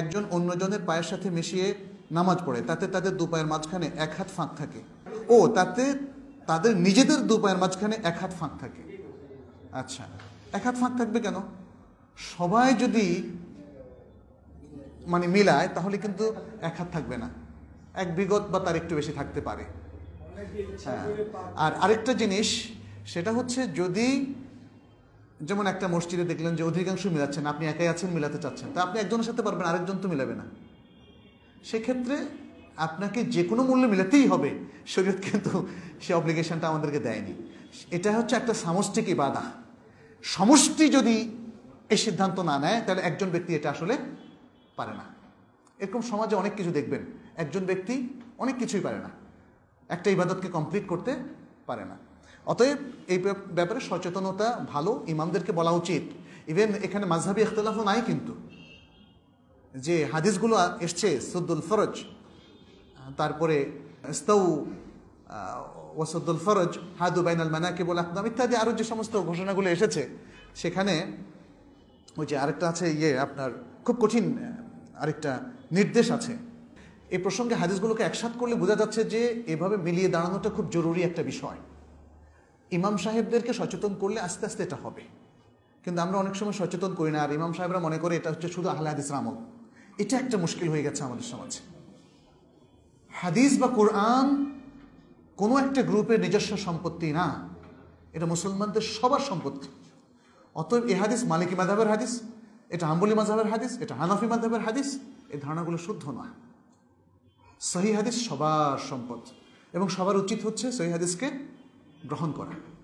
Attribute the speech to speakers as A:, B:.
A: একজন অন্যজনের পায়ের সাথে মিশিয়ে নামাজ পড়ে, তাতে তাদের দু পায়ের মাঝখানে এক হাত ফাঁক থাকে। ও, তাতে তাদের নিজেদের দু পায়ের মাঝখানে এক হাত ফাঁক থাকে। আচ্ছা এক হাত ফাঁক থাকবে কেন? সবাই যদি মানে মিলায়, তাহলে কিন্তু এক হাত থাকবে না। এক বিগত বা তার একটু বেশি থাকতে পারে। হ্যাঁ আর আরেকটা জিনিস, সেটা হচ্ছে যদি যেমন একটা মসজিদে দেখলেন যে অধিকাংশ মিলাচ্ছেন, আপনি একাই আছেন, মিলাতে চাচ্ছেন। তা আপনি একজনের সাথে পারবেন, আরেকজন তো মিলাবে না। সেক্ষেত্রে আপনাকে যে কোনো মূল্যে মিলাতেই হবে। শরীয়ত কিন্তু সে অব্লিগেশনটা আমাদেরকে দেয়নি। এটা হচ্ছে একটা সামষ্টিক ইবাদা। সমষ্টি যদি এই সিদ্ধান্ত না নেয়, তাহলে একজন ব্যক্তি এটা আসলে পারে না। এরকম সমাজে অনেক কিছু দেখবেন। একজন ব্যক্তি অনেক কিছুই পারে না। একটা ইবাদতকে কমপ্লিট করতে পারে না। অতএব এই ব্যাপারে সচেতনতা ভালো, ইমামদেরকে বলা উচিত। ইভেন এখানে মাঝহাবি ইখতলাফও নাই কিন্তু। যে হাদিসগুলো এসছে সদ্দুল ফরজ, তারপরে স্তৌ ওসুদ্দুল ফরজ, হাদু বাইনাল মানাকিবুল আকদাম ইত্যাদি আরও যে সমস্ত ঘোষণাগুলো এসেছে, সেখানে ওই যে আরেকটা আছে ইয়ে আপনার খুব কঠিন আরেকটা নির্দেশ আছে। এই প্রসঙ্গে হাদিসগুলোকে একসাথ করলে বোঝা যাচ্ছে যে এভাবে মিলিয়ে দাঁড়ানোটা খুব জরুরি একটা বিষয়। ইমাম সাহেবদেরকে সচেতন করলে আস্তে আস্তে এটা হবে। কিন্তু আমরা অনেক সময় সচেতন করি না, আর ইমাম সাহেবরা মনে করে এটা হচ্ছে শুধু আহলে হাদিসের আমল। এটা একটা মুশকিল হয়ে গেছে আমাদের সমাজে। হাদিস বা কোরআন কোনো একটা গ্রুপের নিজস্ব সম্পত্তি না, এটা মুসলমানদের সবার সম্পত্তি। অতএব এ হাদিস মালিকি মাধাবের হাদিস, এটা আম্বলি মাধাবের হাদিস, এটা হানাফি মাধাবের হাদিস এই ধারণাগুলো শুদ্ধ নয় সহি হাদিস সবার সম্পদ, এবং সবার উচিত হচ্ছে সহি হাদিসকে গ্রহণ করা।